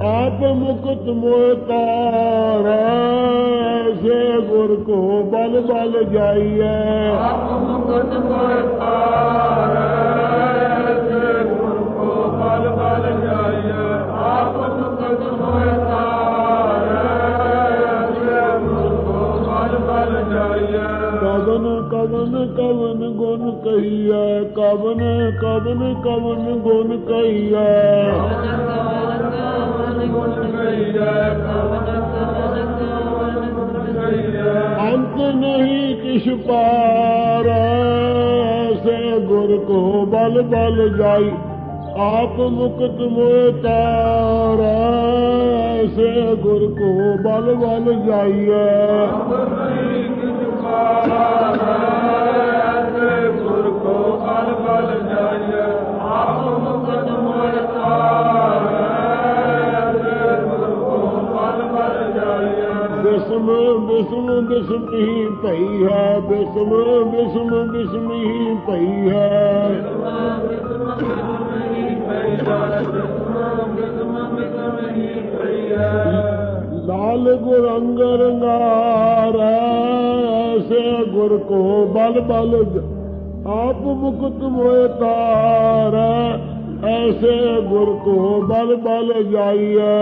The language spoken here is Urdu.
آپ مکت موتار ایسے گر کو بل بل جائیے۔ کو بل بل جائیے۔ کون کون کون گن کہیے کون کون کون گن کہیے انت نہیں کش پار ایسے گر کو بل بل جائی آپ مکت موتار ایسے گر کو بل بل جائیے بسم بسم ہی پئی ہے، بسم بسم بسم ہی پئی ہے۔ لال گر انگ رنگار ایسے گر کو بل بل آپ مکت موئے تار ایسے گر کو بل بل جائیے